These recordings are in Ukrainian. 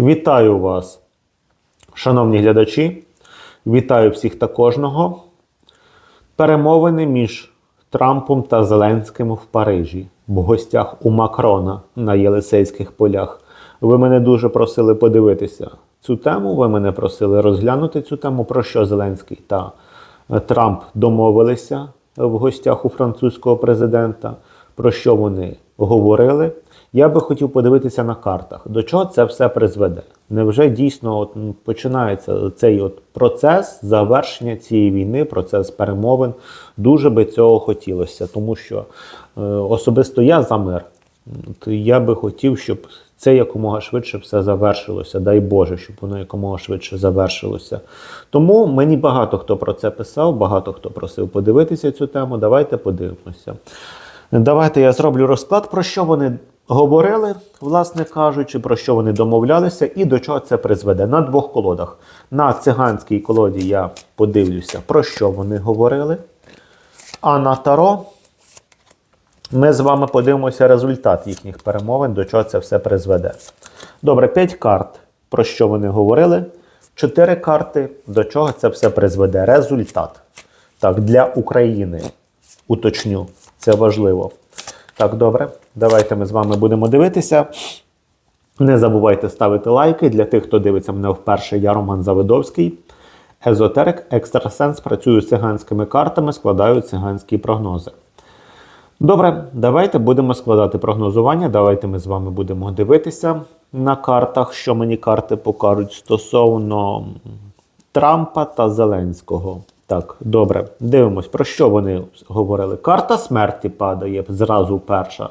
Вітаю вас, шановні глядачі. Вітаю всіх та кожного. Перемовини між Трампом та Зеленським в Парижі в гостях у Макрона на Єлисейських полях. Ви мене дуже просили подивитися цю тему. Ви мене просили розглянути цю тему, про що Зеленський та Трамп домовилися в гостях у французького президента, про що вони говорили. Я би хотів подивитися на картах, до чого це все призведе. Невже дійсно от, починається цей от процес завершення цієї війни, процес перемовин? Дуже би цього хотілося, тому що е, особисто я за мир. Я би хотів, щоб це якомога швидше все завершилося. Дай Боже, щоб воно якомога швидше завершилося. Тому мені багато хто про це писав, багато хто просив подивитися цю тему. Давайте подивимося. Давайте я зроблю розклад, про що вони говорили, власне кажучи, про що вони домовлялися і до чого це призведе. На двох колодах. На циганській колоді я подивлюся, про що вони говорили. А на таро ми з вами подивимося результат їхніх перемовин, до чого це все призведе. Добре, 5 карт, про що вони говорили. 4 карти, до чого це все призведе. Результат. Так, для України. Уточню, це важливо. Так, добре, давайте ми з вами будемо дивитися. Не забувайте ставити лайки. Для тих, хто дивиться мене вперше, я Роман Завидовський. Езотерик, екстрасенс, працюю з циганськими картами, складаю циганські прогнози. Добре, давайте будемо складати прогнозування. Давайте ми з вами будемо дивитися на картах, що мені карти покажуть стосовно Трампа та Зеленського. Так, добре, дивимось, про що вони говорили. Карта смерті падає зразу перша.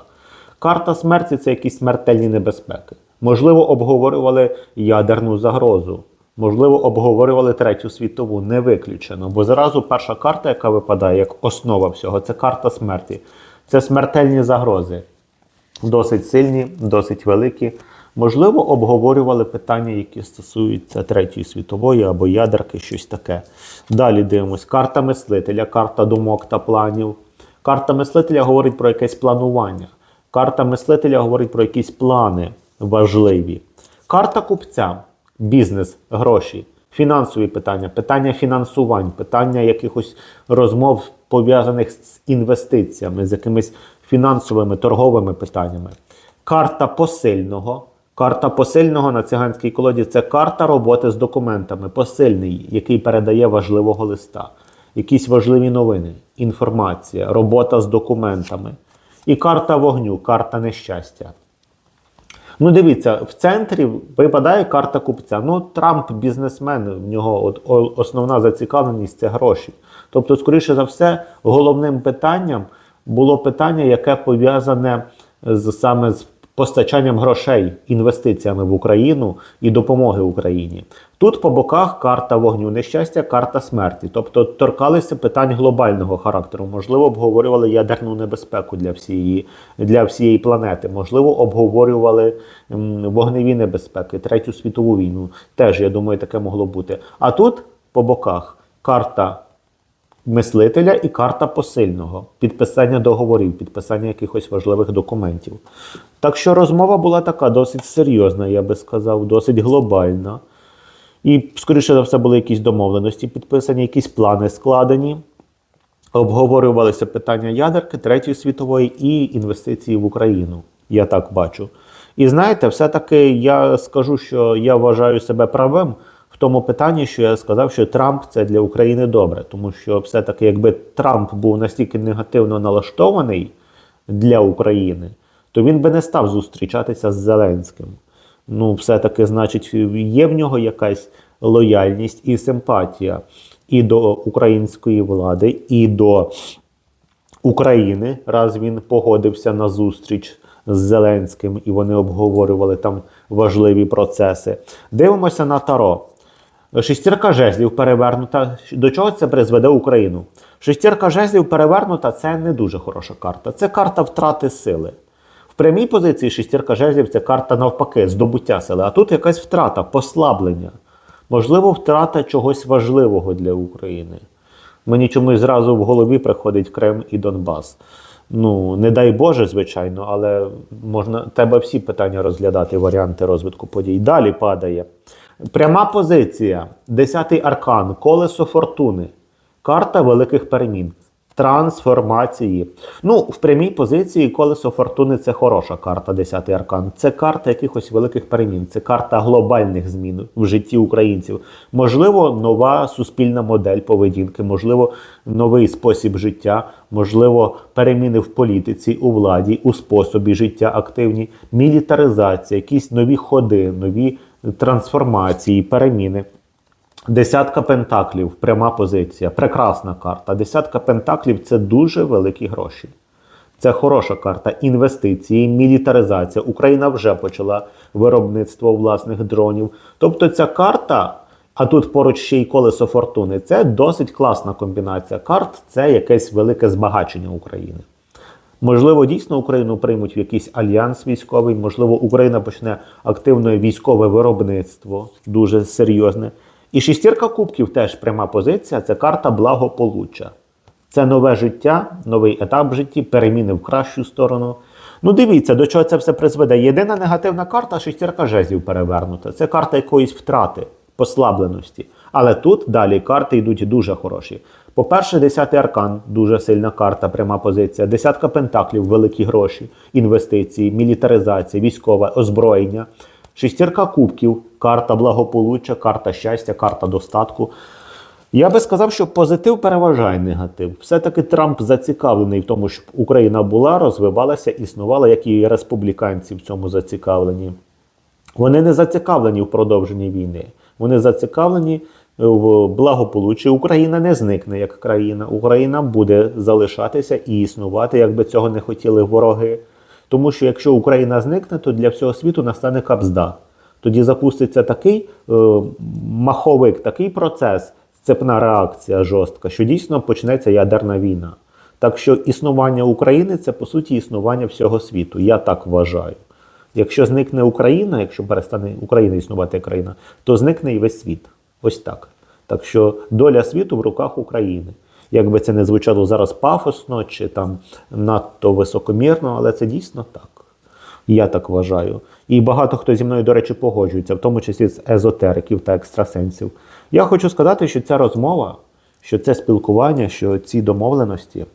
Карта смерті це якісь смертельні небезпеки. Можливо, обговорювали ядерну загрозу. Можливо, обговорювали третю світову, не виключено. Бо зразу перша карта, яка випадає як основа всього, це карта смерті. Це смертельні загрози. Досить сильні, досить великі. Можливо, обговорювали питання, які стосуються Третьої світової або ядерки, щось таке. Далі дивимось. Карта мислителя, карта думок та планів. Карта мислителя говорить про якесь планування. Карта мислителя говорить про якісь плани важливі. Карта купця, бізнес, гроші, фінансові питання, питання фінансувань, питання якихось розмов пов'язаних з інвестиціями, з якимись фінансовими торговими питаннями. Карта посильного. Карта посильного на циганській колоді це карта роботи з документами, посильний, який передає важливого листа, якісь важливі новини, інформація, робота з документами. І карта вогню, карта нещастя. Ну, дивіться, в центрі випадає карта купця. Ну, Трамп бізнесмен, в нього от, основна зацікавленість це гроші. Тобто, скоріше за все, головним питанням було питання, яке пов'язане з саме з постачанням грошей, інвестиціями в Україну і допомоги Україні. Тут по боках карта вогню нещастя, карта смерті. Тобто торкалися питань глобального характеру. Можливо, обговорювали ядерну небезпеку для всієї, для всієї планети. Можливо, обговорювали вогневі небезпеки, Третю світову війну. Теж, я думаю, таке могло бути. А тут по боках карта мислителя і карта посильного, підписання договорів, підписання якихось важливих документів. Так що розмова була така досить серйозна, я би сказав, досить глобальна. І, скоріше за все, були якісь домовленості підписані, якісь плани складені. Обговорювалися питання ядерки, Третьої світової і інвестиції в Україну. Я так бачу. І знаєте, все-таки я скажу, що я вважаю себе правим в тому питанні, що я сказав, що Трамп це для України добре, тому що все-таки, якби Трамп був настільки негативно налаштований для України, то він би не став зустрічатися з Зеленським. Ну, все-таки, значить, є в нього якась лояльність і симпатія і до української влади, і до України, раз він погодився на зустріч з Зеленським, і вони обговорювали там важливі процеси. Дивимося на Таро. Шестірка жезлів перевернута. До чого це призведе Україну? Шестірка жезлів перевернута це не дуже хороша карта. Це карта втрати сили. В прямій позиції шестірка жезлів це карта навпаки, здобуття сили. А тут якась втрата, послаблення. Можливо, втрата чогось важливого для України. Мені чомусь зразу в голові приходить Крим і Донбас. Ну, не дай Боже, звичайно, але можна треба всі питання розглядати, варіанти розвитку подій. Далі падає. Пряма позиція. Десятий аркан, колесо фортуни, карта великих перемін, трансформації. Ну, в прямій позиції колесо фортуни це хороша карта, десятий аркан. Це карта якихось великих перемін, це карта глобальних змін в житті українців. Можливо, нова суспільна модель поведінки, можливо, новий спосіб життя, можливо, переміни в політиці, у владі, у способі життя активні, мілітаризація, якісь нові ходи, нові трансформації, переміни. Десятка пентаклів, пряма позиція, прекрасна карта. Десятка пентаклів це дуже великі гроші. Це хороша карта. Інвестиції, мілітаризація. Україна вже почала виробництво власних дронів. Тобто ця карта, а тут поруч ще й колесо фортуни, це досить класна комбінація карт. Це якесь велике збагачення України. Можливо, дійсно Україну приймуть в якийсь альянс військовий, можливо, Україна почне активне військове виробництво, дуже серйозне. І шістірка кубків теж пряма позиція це карта благополуччя. Це нове життя, новий етап в житті, переміни в кращу сторону. Ну, дивіться, до чого це все призведе. Єдина негативна карта шістірка жезлів перевернута. Це карта якоїсь втрати, послабленості. Але тут далі карти йдуть дуже хороші. По-перше, десятий аркан дуже сильна карта, пряма позиція. Десятка пентаклів, великі гроші, інвестиції, мілітаризація, військове озброєння. Шістірка кубків, карта благополуччя, карта щастя, карта достатку. Я би сказав, що позитив переважає негатив. Все-таки Трамп зацікавлений в тому, щоб Україна була, розвивалася, існувала, як і республіканці в цьому зацікавлені. Вони не зацікавлені в продовженні війни. Вони зацікавлені в благополуччі. Україна не зникне як країна. Україна буде залишатися і існувати, якби цього не хотіли вороги. Тому що якщо Україна зникне, то для всього світу настане капзда. Тоді запуститься такий е, маховик, такий процес, сцепна реакція жорстка, що дійсно почнеться ядерна війна. Так що існування України це по суті існування всього світу. Я так вважаю. Якщо зникне Україна, якщо перестане Україна існувати країна, то зникне і весь світ. Ось так. Так що доля світу в руках України. Якби це не звучало зараз пафосно чи там надто високомірно, але це дійсно так. Я так вважаю. І багато хто зі мною, до речі, погоджується, в тому числі з езотериків та екстрасенсів. Я хочу сказати, що ця розмова, що це спілкування, що ці домовленості,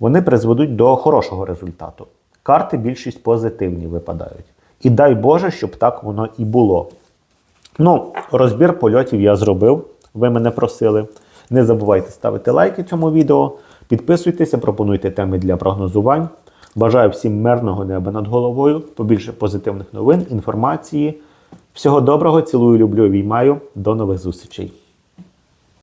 вони призведуть до хорошого результату. Карти більшість позитивні випадають. І дай Боже, щоб так воно і було. Ну, розбір польотів я зробив. Ви мене просили. Не забувайте ставити лайки цьому відео, підписуйтеся, пропонуйте теми для прогнозувань. Бажаю всім мирного неба над головою, побільше позитивних новин, інформації. Всього доброго, цілую, люблю, обіймаю. До нових зустрічей.